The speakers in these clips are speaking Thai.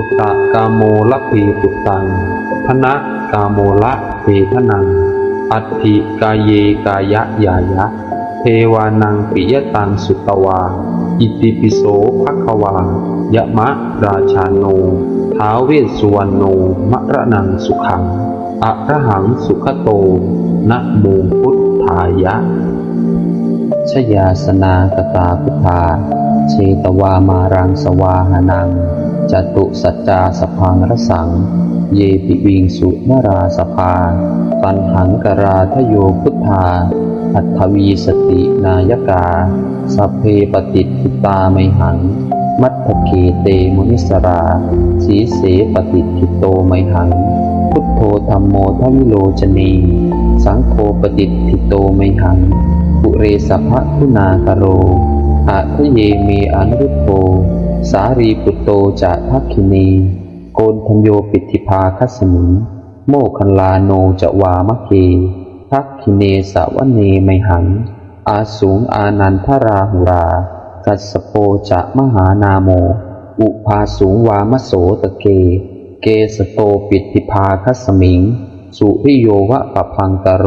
ปุตตะกาโมละเพปุตตังธนะกาโมละเพทนัง อัตถิกายเยกายะยายะ เทวานังปิยตังสุตวา อิติปิโสภควายะมะราชาโน ท้าวเวสสุวรรณโนมะระนังสุขังอะระหังสุขโต นะโมพุทธายะ ชยาสนากตาพุทธาเชตวามารังสวาหานัง จตุสัจจาสพังรสัง เยปิวิงสุนราสภาปันหังกราทโยพุทธา อัตถวีสตินายกาสเพปฏิทิตาไมหัง มัตถเกเตมุนิสรา สีเสปฏิทิโตไมหัง พุทโธธรรมโมทวิโลจนี สังโฆปฏิทิโตไมหังปุเรสัพพะคุณากโรอาทะเยเมอนุรุโธ สารีปุตโตจะทักขินี โกนทัญโยปิติภาคัสมิงโมคคัลลาโนจะวามะเคทักขิเนสาวเนไมหัง อาสูงอานันทราหุรา กัสโปจะมหานาโม อุภาสูงวามโสตะเก เกสโตปิติภาคัสมิง สุริโยวะปะพังกโร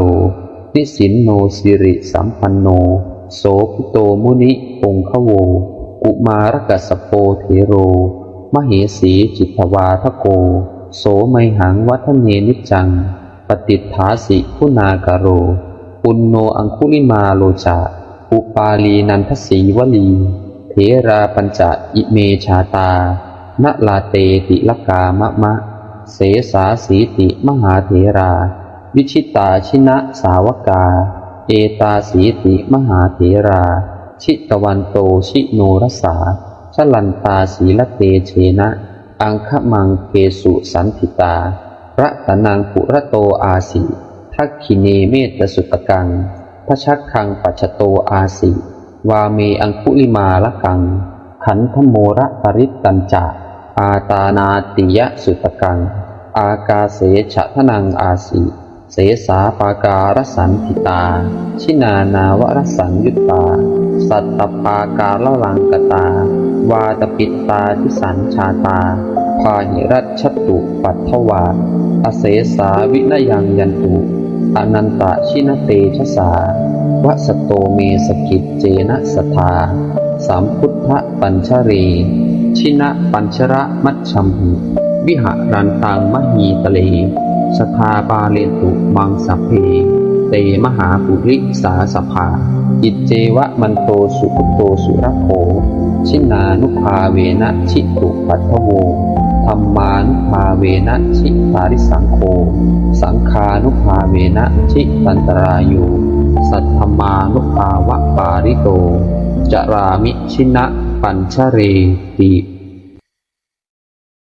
นิสินโนสิริสัมปันโน โสพิโตมุนิองคโว กุมารกัสโปเทโร มเหสีจิตวาทโก โสไมหังวัฒเนนิจัง ปฏิฐาสิคุณากโร ปุณโนอังคุลิมาโลจาอุปาลีนันทสีวลีเถราปัญจอิเมชาตานลาเตติลกามะมะ เสสาสีติมหาเถรา วิชิตาชินะสาวกา เอตาสีติมหาเถรา ชิตวันโตชิโนรสาชลันตาสีละเตเชนะ อังคมังเกสุสันติตา พระตนังปุระโตอาสิทักขิเนเมตสุตกังพระชักคังปัจโตอาสิ วาเมอังคุลิมาละกัง ขันธโมระปริตตัญจะอาตานาติยะสุตกัง อากาเสฉะทนังอาสิ เสสาปาการสันติตา ชินานาวรสังยุตตา สัตตปาการละลังกตา วาตปิตตาทิสันชาตา พาหิรัชตุปัทถวาอเสสาวินยังยันตุอนันตชินเตชะสาวสโตเมสกิจเจนะสทาสามพุทธปัญชรีชินะปัญชระมัชชัมหิวิหารันตังมหีตะเล สทาบาเลตุมังสัพเพ เตมหาปุริสาสภา อิจเจวะมันโตสุขโตสุรโขชินานุภาเวนะชิตุปัทโวธรรมานุภาเวนะชิปาริสังโฆสังคานุภาเวนะชิตันตรายุสัทธมานุภาวะปาริโต จรามิชินะปัญชเรติ